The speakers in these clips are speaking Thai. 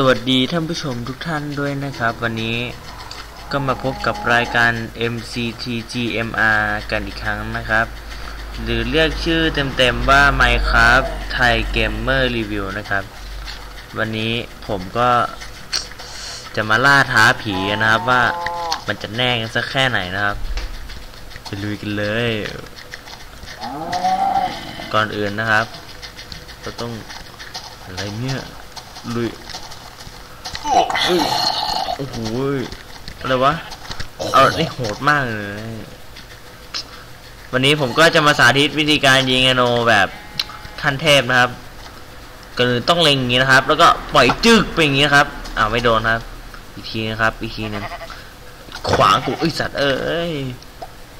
สวัสดีท่านผู้ชมทุกท่านด้วยนะครับ วันนี้ก็มาพบกับรายการ MCTGMR กันอีกครั้งนะครับ หรือเรียกชื่อเต็มๆว่า Minecraft Thai Gamer Review นะครับ วันนี้ผมก็จะมาล่าท้าผีนะครับว่ามันจะแน่กันสักแค่ไหนนะครับไปลุยกันเลย ก่อนอื่นนะครับเราต้องอะไรเนี่ยลุย โอ้โหอะไรวะ เอานี่โหดมากเลย วันนี้ผมก็จะมาสาธิตวิธีการยิงอโนแบบขั้นเทพนะครับก็คือต้องเล็งอย่างนี้นะครับ แล้วก็ปล่อยจึกไปอย่างนี้ครับ อ้าวไม่โดนครับ อีกทีนะครับ อีกทีหนึงขวางกูไอสัตว์เอ้ย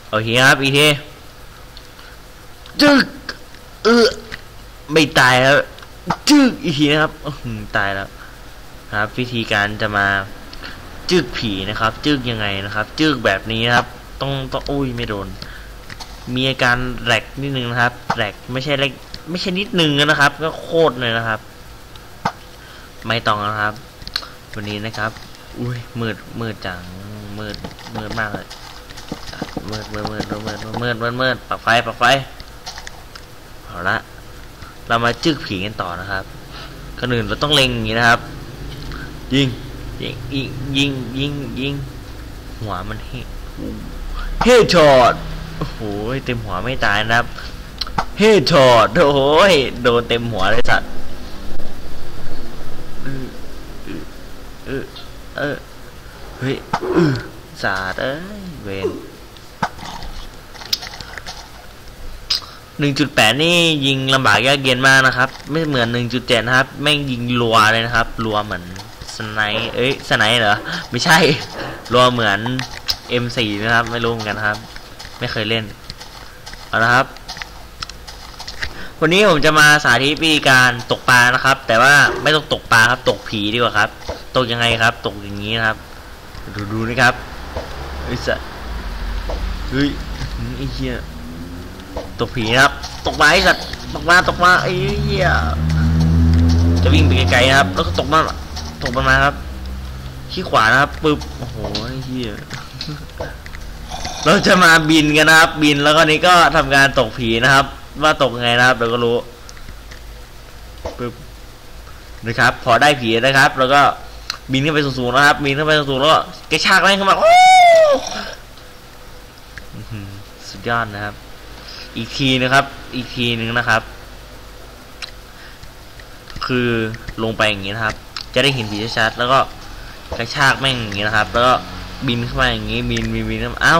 โอาเคครับ อีกทีจึกเออไม่ตายแล้วจึกอีกทีนะครับหือตายแล้ว ครับ วิธีการจะมาจึกผีนะครับ จึกยังไงนะครับ จึกแบบนี้นะครับ ต้องต้องอุ้ยไม่โดน มีอาการแหลกนิดนึงนะครับแหลกไม่ใช่เล็กไม่ใช่นิดนึงนะครับ ก็โคตรเลยนะครับ ไม่ต้องนะครับ วันนี้นะครับ อุ้ยมืดมืดจังมืดมืดมากเลยมืดมืดมืดมืดมืดมืดมืดปักไฟปักไฟเอาละเรามาจึกผีกันต่อนะครับก่อนอื่นเราต้องเล็งอย่างนี้นะครับ ยิงยิงยิงยิงยิงยิงหัวมันเฮเฮช็อตโอ้โหเต็มหัวไม่ตายนะครับ เฮช็อตโอ้ยโดนเต็มหัวเลยสัตว์เออเออเออเฮ้ยเออสาดเอ้ยเวนหนึ่งจุดแปดนี่ยิงลำบากยากเย็นมากนะครับ ไม่เหมือนหนึ่งจุดเจ็ดนะครับ แม่งยิงรัวเลยนะครับรัวเหมือน สไนเอ้ยสไนเหรอ ไม่ใช่รัวเหมือน M4 นะครับ ไม่รู้เหมือนกันครับ ไม่เคยเล่น เอาละครับ วันนี้ผมจะมาสาธิตวิธีการตกปลานะครับ แต่ว่าไม่ต้องตกปลาครับ ตกผีดีกว่าครับ ตกยังไงครับ ตกอย่างนี้นะครับ ดูดูนะครับเฮ้ยสัสเฮ้ยไอ้เหี้ยตกผีนะครับ ตกมาไอ้สัตว์ตกมาตกมาไอ้เหี้ยจะวิ่งไปไกลๆนะครับ แล้วก็ตกมา ตกมันมาครับ ขี้ขวานะครับปึ๊บโอ้โหไอ้เหี้ยเราจะมาบินกันนะครับ บินแล้วก็นี้ก็ทำการตกผีนะครับ ว่าตกไงนะครับเราก็รู้ปึ๊บนะครับ พอได้ผีนะครับ แล้วก็บินขึ้นไปสูงๆนะครับ บินขึ้นไปสูงๆแล้วก็กระชากแรงขึ้นมาโอ้สุดยอดนะครับ อีกทีนะครับ อีกทีหนึ่งนะครับ คือลงไปอย่างนี้นะครับ จะได้เห็นผีชัดๆแล้วก็กระชากแม่งอย่างนี้นะครับ แล้วก็บินเข้ามาอย่างนี้บินบินบินเข้ามาเอ้า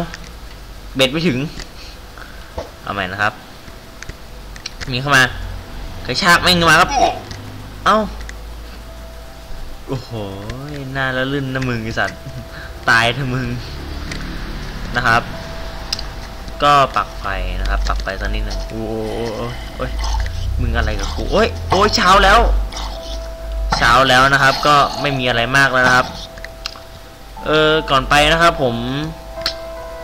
เบ็ดไม่ถึงเอาใหม่นะครับบินเข้ามากระชากแม่งเข้ามาครับ เอ้าโอ้โหหน้าละลื่นนะมึงไอสัตว์ตายเถอะมึงนะครับ ก็ปักไฟนะครับ ปักไฟสักนิดหนึ่งโอ้โหโอ้ยมึงอะไรกับกูโอ้ยโอ้ยเช้าแล้ว เช้าแล้วนะครับ ก็ไม่มีอะไรมากแล้วนะครับ เออก่อนไปนะครับ ผม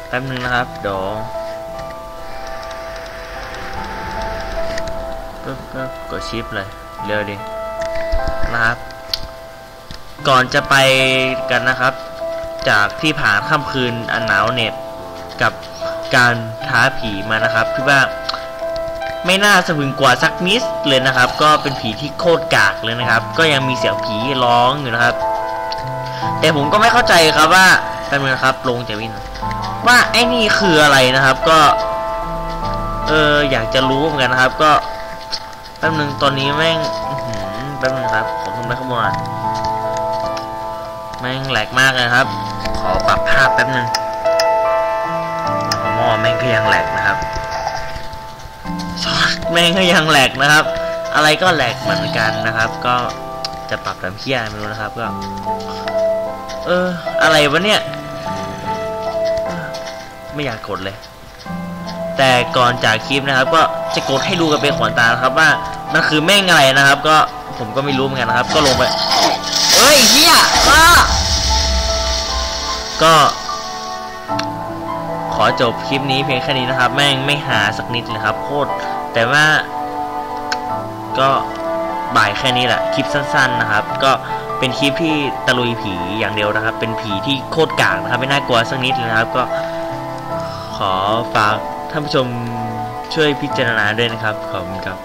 แป๊บนึงนะครับเดี๋ยวก็ก็กดชิปเลยเร็วดินะครับ ก่อนจะไปกันนะครับ จากที่ผ่านค่ำคืนอันหนาวเหน็บกับการท้าผีมานะครับที่ว่า ไม่น่าสะพึงกว่าสักนิดเลยนะครับ ก็เป็นผีที่โคตรกากเลยนะครับ ก็ยังมีเสียงผีร้องอยู่นะครับ แต่ผมก็ไม่เข้าใจครับว่าเป็นไงครับลงจากวินว่าไอ้นี่คืออะไรนะครับ ก็ เอออยากจะรู้เหมือนกันนะครับ ก็แป๊บนึงตอนนี้แม่งแป๊บนึงครับขอขึ้นไปข้างบนหน่อยแม่งแหลกมากเลยครับ ขอปรับภาพแป๊บนึงหม้อแม่งก็ยังแหลกนะครับ แม่งก็ยังแหลกนะครับ อะไรก็แหลกเหมือนกันนะครับ ก็จะปรับตามเพี้ยไม่รู้นะครับ ก็ เออ อะไรวะเนี่ย ไม่อยากกดเลย แต่ก่อนจากคลิปนะครับ ก็จะกดให้ดูกันเป็นขวัญตานะครับว่ามันคือแม่งอะไรนะครับ ก็ผมก็ไม่รู้เหมือนกันนะครับ ก็ลงไปเอ้ยเฮียอ้าก็ ขอจบคลิปนี้เพียงแค่นี้นะครับ แม่งไม่หาสักนิดเลยครับ โคตร แต่ว่าก็บ่ายแค่นี้แหละคลิปสั้น ๆนะครับ ก็เป็นคลิปที่ตะลุยผีอย่างเดียวนะครับ เป็นผีที่โคตรกากนะครับ ไม่น่ากลัวสักนิดเลยนะครับ ก็ขอฝากท่านผู้ชมช่วยพิจารณาด้วยนะครับขอบคุณครับ